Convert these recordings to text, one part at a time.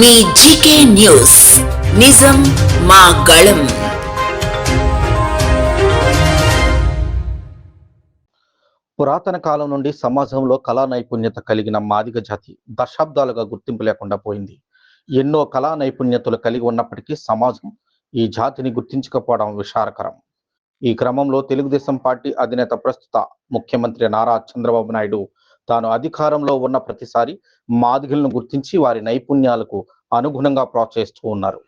మీ GK news. నిజం మా గళం. పురాతన కాలం నుండి సమాజంలో కళా నైపుణ్యత కలిగిన మాదిగ జాతి దశాబ్దాలుగా గుర్తింపు లేకుండా పోయింది. ఎన్నో కళా నైపుణ్యతలు కలిగి ఉన్నప్పటికీ సమాజం ఈ జాతిని గుర్తించకపోవడం విషారకరం ఈ క్రమంలో తెలుగుదేశం పార్టీ అధినేత ప్రస్తుత ముఖ్యమంత్రి నారా చంద్రబాబు నాయుడు తాను అధికారంలో ఉన్న ప్రతిసారి మాదిగలను గుర్తించి వారి నైపుణ్యాలకు అనుగుణంగా ప్రోత్సహిస్తూ ఉన్నారు.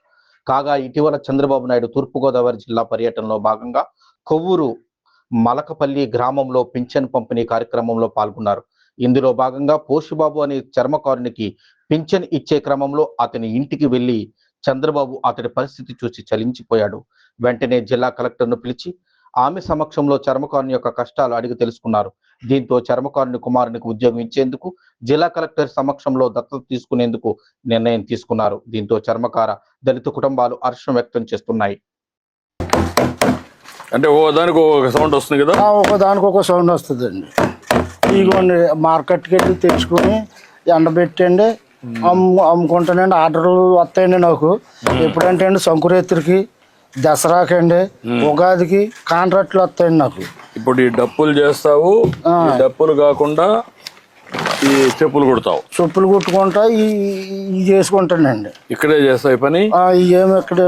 కాగా ఇటీవల చంద్రబాబు నాయుడు తూర్పుగోదావరి జిల్లా పర్యటనలో భాగంగా కొవ్వూరు మలకపల్లి గ్రామంలో పింఛన్ పంపిణీ కార్యక్రమంలో పాల్గొన్నారు. ఇందులో భాగంగా పోషిబాబు అనే చర్మకారునికి పింఛన్ ఇచ్చే క్రమంలో అతని ఇంటికి వెళ్ళి చంద్రబాబు అతడి పరిస్థితి చూసి చలించిపోయాడు. వెంటనే జిల్లా కలెక్టర్ను పిలిచి ఆమె సమక్షంలో చర్మకారుని యొక్క కష్టాలు అడిగి తెలుసుకున్నారు. దీంతో చర్మకారుని కుమారునికి ఉద్యోగం ఇచ్చేందుకు జిల్లా కలెక్టర్ సమక్షంలో దత్తత తీసుకునేందుకు నిర్ణయం తీసుకున్నారు. దీంతో చర్మకార దళిత కుటుంబాలు హర్షం వ్యక్తం చేస్తున్నాయి. అంటే ఓ దానికి ఒక సౌండ్ వస్తుంది కదా? ఆ, ఒకదానికి ఒక సౌండ్ వస్తుందండి. ఇదిగోండి మార్కెట్కి వెళ్ళి తెచ్చుకొని ఎండబెట్టండి అమ్ము అమ్ముకుంటానండి ఆర్డర్లు వస్తాయండి నాకు. ఎప్పుడంటే అండి సంకురేత్రికి దసరాకండి ఉగాదికి కాంట్రాక్ట్లు వస్తాయండి నాకు. ఇప్పుడు ఈ డప్పులు చేస్తావు ఈ డప్పులు కాకుండా ఈ చెప్పులు కుడతావు. చెప్పులు కుట్టుకుంటా ఈ ఈ చేసుకుంటానండి. ఇక్కడే చేస్తావు ఈ పని? ఇవేమో ఇక్కడ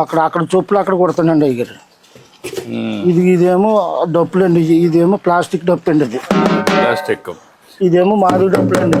అక్కడ అక్కడ చెప్పులు అక్కడ కుడతానండి ఉమ్, ఇది ఇదేమో డప్పులండి ఇది- ఇదేమో ప్లాస్టిక్ డప్పు అండి ఇది. ప్లాస్టిక్. ఇదేమో మాది డప్పులు అండి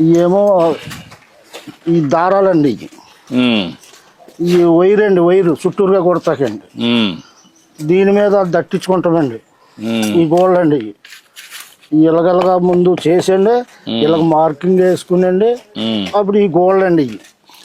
ఇవేమో ఈ దారాలండి ఇవి ఈ వైర్ అండి వైరు చుట్టూరుగా కొడతాకండి. దీని మీద దట్టించుకుంటామండి. ఈ గోల్డ్ అండి ఇలగలగా ముందు చేసండి ఇలాగ మార్కింగ్ వేసుకునండి. అప్పుడు ఈ గోల్డ్ అండి ఇవి.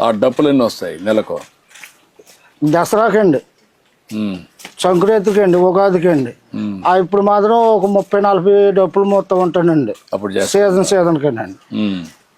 ఆ డప్పులు ఎన్ని వస్తాయి నెలకు? దసరాకండి. సంక్రాంతికి అండి ఉగాదికి అండి ఇప్పుడు మాత్రం ఒక ముప్పై నలభై డప్పులు మొత్తం ఉంటానండి. అప్పుడు సీజన్ సీజన్ కండి.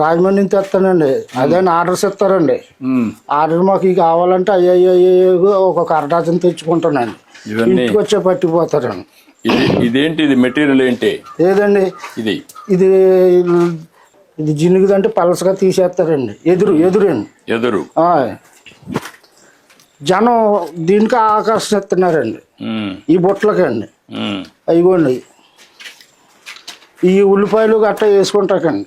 రాజమండ్రి నుంచి తెస్తానండి. అదే ఆర్డర్స్ ఇస్తారండి. ఆర్డర్ మాకు ఇవి కావాలంటే అయ్యో ఒక కరటాచం తెచ్చుకుంటానండి. ఇంటికి వచ్చే పట్టిపోతారండి ఇది ఇదేంటి? ఇది మెటీరియల్ ఏంటి? లేదండి ఇది. ఇది ఇది జినుగుదంటే పలసగా తీసేస్తారండి. ఎదురు ఎదురండి. ఎదురు. జనం దీనికి ఆకర్షిస్తున్నారండి. ఈ బుట్టలకండి. అయిగోండి ఈ ఉల్లిపాయలు గట్ట వేసుకుంటాకండి.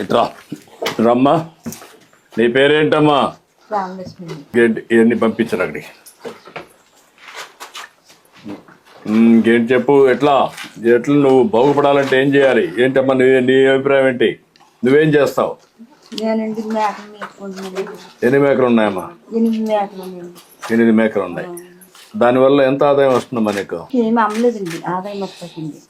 ఇట్రా రమ్మా. నీ పేరేంటమ్మా? గేట్ ఇవన్నీ పంపించరు అక్కడికి? ఇంకేంటి చెప్పు ఎట్లా? ఎట్లా నువ్వు బాగుపడాలంటే ఏం చేయాలి? ఏంటమ్మా నీ నీ అభిప్రాయం ఏంటి? నువ్వేం చేస్తావు? ఎన్ని మేకలు ఉన్నాయమ్మా? ఎనిమిది మేకలు ఉన్నాయండి ఎనిమిది మేకలు ఉన్నాయి. దానివల్ల ఎంత ఆదాయం వస్తుందమ్మా నీకు? ఏమి అమ్మలేదండి. ఆదాయం వస్తుంది.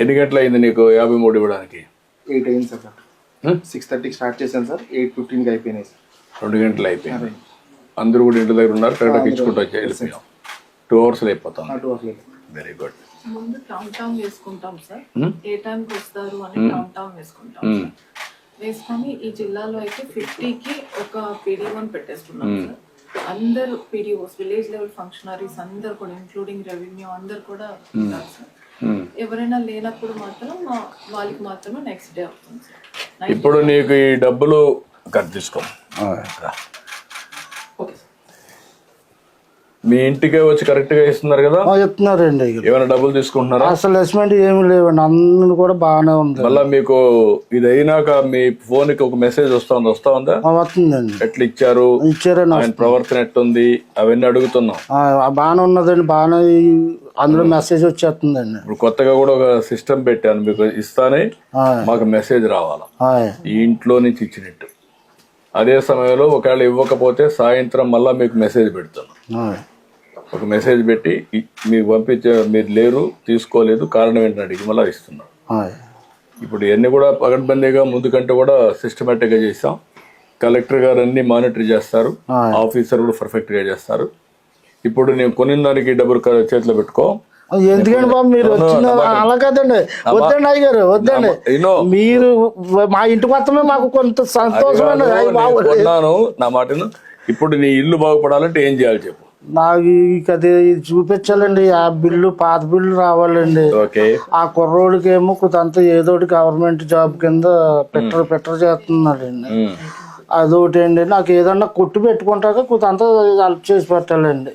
ఎన్ని గంటలు అయింది నీకు యాభై మూడు ఇవ్వడానికి? ఎయిట్ అయింది సార్? సిక్స్ థర్టీకి స్టార్ట్ చేశాను సార్. ఎయిట్ ఫిఫ్టీన్కి అయిపోయినాయి సార్. రెండు గంటలు అయిపోయింది. అందరూ కూడా ఇంటి దగ్గర ఉన్నారు కరెక్ట్గా ఇచ్చుకుంటూ వచ్చి వెళ్ళిపోయాం. టూ అవర్స్లో అయిపోతాం. టూ అవర్స్ వెరీ గుడ్ ముందు కౌంట్ డౌన్ వేసుకుంటాం సార్. ఏ టైంకి వస్తారు అని కౌంట్ డౌన్ వేసుకుంటాం సార్. వేసుకొని ఈ జిల్లాలో అయితే ఫిఫ్టీకి ఒక పీడీ వన్ పెట్టేస్తున్నాం సార్. అందరు పీడీఓస్ విలేజ్ లెవెల్ ఫంక్షనరీస్ అందరు కూడా ఇంక్లూడింగ్ రెవెన్యూ అందరు కూడా ఉన్నారు సార్. ఎవరైనా లేనప్పుడు మాత్రం మా- వాళ్ళకి మాత్రమే నెక్స్ట్ డే అవుతుంది సార్. ఇప్పుడు నీకు ఈ డబ్బులు కట్ తీసుకో. మీ ఇంటికే వచ్చి కరెక్ట్గా ఇస్తున్నారు కదా? ఆ, చెప్తున్నారండి. ఏమైనా డబ్బులు తీసుకుంటున్నారా? అసలు అసెస్మెంట్ ఏమి లేవండి. అందరూ కూడా బాగానే ఉంది మళ్ళా మీకు ఇది అయినాక మీ ఫోన్కి ఒక మెసేజ్ వస్తా ఉంది? వస్తా ఉందా వస్తుందండి. ఎట్లా ఇచ్చారు? ఇచ్చారండి ఆయన ప్రవర్తన ఎట్టుంది? అవన్నీ అడుగుతున్నాం. బాగానే ఉన్నదండి. బాగానే అందులో మెసేజ్ వచ్చేస్తుందండి. ఇప్పుడు కొత్తగా కూడా ఒక సిస్టమ్ పెట్టాను మీకు ఇస్తానే మాకు మెసేజ్ రావాలా? ఈ ఇంట్లో నుంచి ఇచ్చినట్టు. అదే సమయంలో ఒకవేళ ఇవ్వకపోతే సాయంత్రం మళ్ళా మీకు మెసేజ్ పెడుతున్నాం ఆ, ఒక మెసేజ్ పెట్టి మీకు పంపించే మీరు లేరు తీసుకోలేదు కారణం ఏంటని అడిగి మళ్ళీ ఇస్తున్నాం ఆ, ఇప్పుడు ఇవన్నీ కూడా పగడ్బందీగా ముందు కంటే కూడా సిస్టమేటిక్గా చేసాం కలెక్టర్ గారు అన్ని మానిటర్ చేస్తారు. ఆఫీసర్ కూడా పర్ఫెక్ట్గా చేస్తారు. ఇప్పుడు నేను కొనిన దానికి డబ్బులు చేతిలో పెట్టుకో. ఎందుకండి బాబు మీరు వచ్చిన అలా కదండి. వద్దండి అయ్యగారు వద్దండి. ఇనో. మీరు మా ఇంటి మొత్తమే మాకు కొంత సంతోషమైన అయ్య నేను బాబు. కొన్నాను నా మాటను. ఇప్పుడు నీ ఇల్లు బాగుపడాలంటే ఏం చేయాలి చెప్పు. నాకు అది చూపించాలండి. ఆ బిల్లు పాత బిల్లు రావాలండి. ఓకే. ఆ కుర్రోడికి ఏమో కొంత ఏదోటి గవర్నమెంట్ జాబ్ కింద పెట్టరు పెట్టరు చేస్తున్నాడండి. అదొకటి అండి నాకు ఏదన్నా కొట్టు పెట్టుకుంటాక కొంత హెల్ప్ చేసి పెట్టాలండి.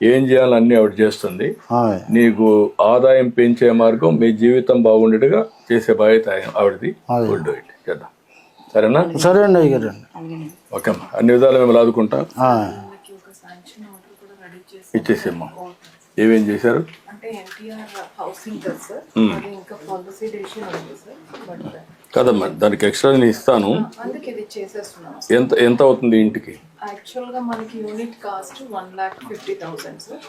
ఏం చేయాలన్నీ ఆవిడ చేస్తుంది. నీకు ఆదాయం పెంచే మార్గం మీ జీవితం బాగుండేట్టుగా చేసే బాధ్యత ఆవిడది. గుడ్ ఇట్ చేద్దాం. సరేనా? సరే అండి అయ్యగారు ఓకే అమ్మా. అన్ని విధాలు మేము లాదుకుంటాం. వాళ్ళకి ఒక శాంక్షన్ ఆర్డర్ కూడా రెడీ చేసి ఇచ్చేసేమ్మా. ఏమేం చేశారు? అంటే ఎన్టీఆర్ హౌసింగ్ సార్. ఇంకా పాలసీ డెసిషన్ ఉంది సార్. బట్ కదమ్మా దానికి ఎక్స్ట్రా నేను ఇస్తాను. అందుకే ఇది చేసేస్తున్నాం ఎంత ఎంత అవుతుంది ఇంటికి? యాక్చువల్గా మనకి unit cost one lakh fifty thousand sir.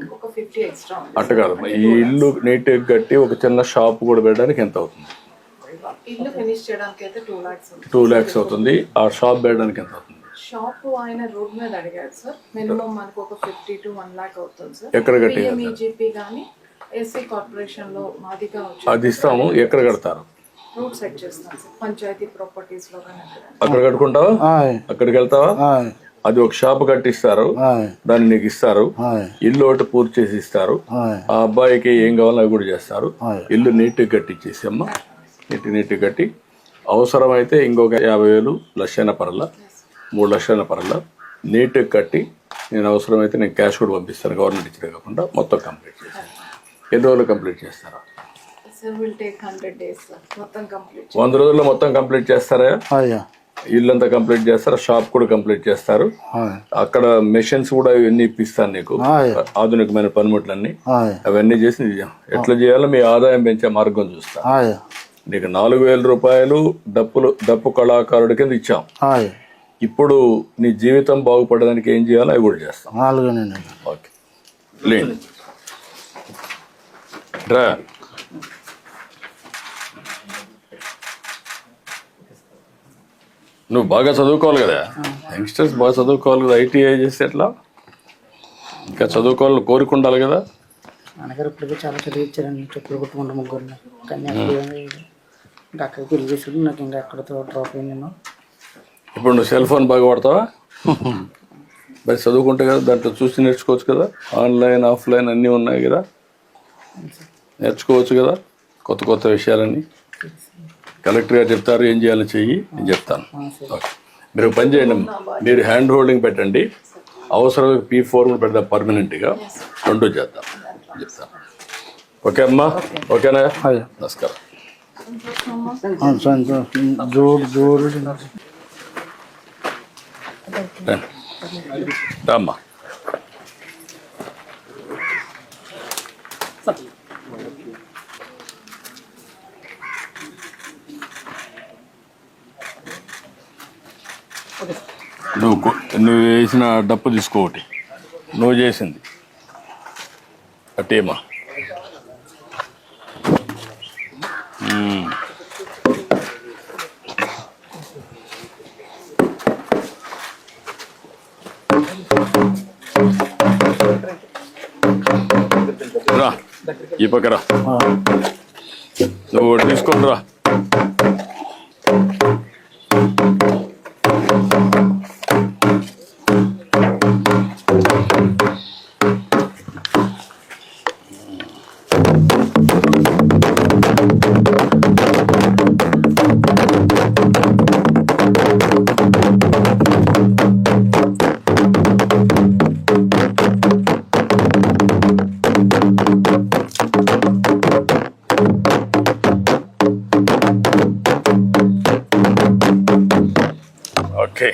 ఇంకొక ఫిఫ్టీ ఎక్స్ట్రా ఉంది అట్ట కాదమ్మా ఈ ఇల్లు నీట్గా కట్టి ఒక చిన్న షాప్ కూడా పెట్టడానికి ఎంత అవుతుంది? ఇల్లు ఫినిష్ చేయడానికి అయితే టూ లాక్స్ ఉంది. టూ ల్యాక్స్ అవుతుంది. ఆ షాప్ పెట్టడానికి ఎంత అవుతుంది? షాప్ ఆయన రోడ్ మీద అడిగారు సార్. మినిమం మనకు ఒక ఫిఫ్టీ టు వన్ లాక్ అవుతుంది సార్. ఎక్కడ పిఎంఈజీపీ కానీ ఎస్సీ కార్పొరేషన్లో మాదిగా అది ఇస్తాము. ఎక్కడ కడతారు? రూట్ సెట్ చేస్తాం. సార్ పంచాయతీ ప్రాపర్టీస్లో కానీ అక్కడ అక్కడ కట్టుకుంటావా? అక్కడికి వెళ్తావా? అది ఒక షాప్ కట్టిస్తారు. దాన్ని నీకు ఇస్తారు. ఇల్లు ఒకటి పూర్తి చేసి ఇస్తారు. ఆ అబ్బాయికి ఏం కావాలో అవి కూడా చేస్తారు. ఇల్లు నీట్గా కట్టించేసి అమ్మ నీట్ నీట్గా కట్టి. అవసరమైతే ఇంకొక యాభై వేలు లక్షైన పరల మూడు లక్షల పరల నీట్గా కట్టి నేను అవసరమైతే నేను క్యాష్ కూడా పంపిస్తాను. గవర్నమెంట్ ఇచ్చిన కాకుండా మొత్తం కంప్లీట్ చేస్తాను. ఎన్ని రోజులు కంప్లీట్ చేస్తారా? వంద రోజుల్లో మొత్తం కంప్లీట్ చేస్తారా? ఇల్లంతా కంప్లీట్ చేస్తారా? షాప్ కూడా కంప్లీట్ చేస్తారు. అక్కడ మెషిన్స్ కూడా ఇవన్నీ ఇప్పిస్తాను నీకు. ఆధునికమైన పనిముట్లన్నీ. అవన్నీ చేసి ఎట్లా చేయాలో మీ ఆదాయం పెంచే మార్గం చూస్తా. నీకు నాలుగు వేల రూపాయలు డప్పులు డప్పు కళాకారుడి కింద ఇచ్చాం. ఇప్పుడు నీ జీవితం బాగుపడడానికి ఏం చేయాలో అవి కూడా చేస్తాం. ఓకే. రా. నువ్వు బాగా చదువుకోవాలి కదా. యంగ్స్టర్స్ బాగా చదువుకోవాలి కదా ఐటీఐ చేస్తే ఎట్లా? ఇంకా చదువుకోవాలని కోరిక ఉండాలి కదా. నాన్నగారు ఇప్పటికే చాలా చదివించారండి చెప్పులు కుట్టుకుంటూ ముగ్గురిని. కానీ. ఇంకా అక్కడికి పెళ్ళి చేసుకుని నాకు ఇంకా అక్కడతో డ్రాప్ అయ్యి నేను. ఇప్పుడు నువ్వు సెల్ ఫోన్ బాగా వాడతావా? మరి చదువుకుంటే కదా దాంట్లో చూసి నేర్చుకోవచ్చు కదా. ఆన్లైన్ ఆఫ్లైన్ అన్నీ ఉన్నాయి కదా. నేర్చుకోవచ్చు కదా కొత్త కొత్త విషయాలన్నీ. కలెక్టర్ గారు చెప్తారు ఏం చేయాలో చెయ్యి నేను చెప్తాను. మీరు పని చేయండి అమ్మా. మీరు హ్యాండ్ హోల్డింగ్ పెట్టండి. అవసరం పీ ఫోర్ పెడదాం పర్మనెంట్గా రెండు చేద్దాం. చెప్తాను. ఓకే అమ్మా. ఓకేనా? నమస్కారం. జోడు జోడు. రామ్మా. నువ్వు నువ్వు వేసిన డప్పు తీసుకోవటి నువ్వు చేసింది. అట్టేమా రా ఈ పక్క నువ్వు తీసుకోండి రా.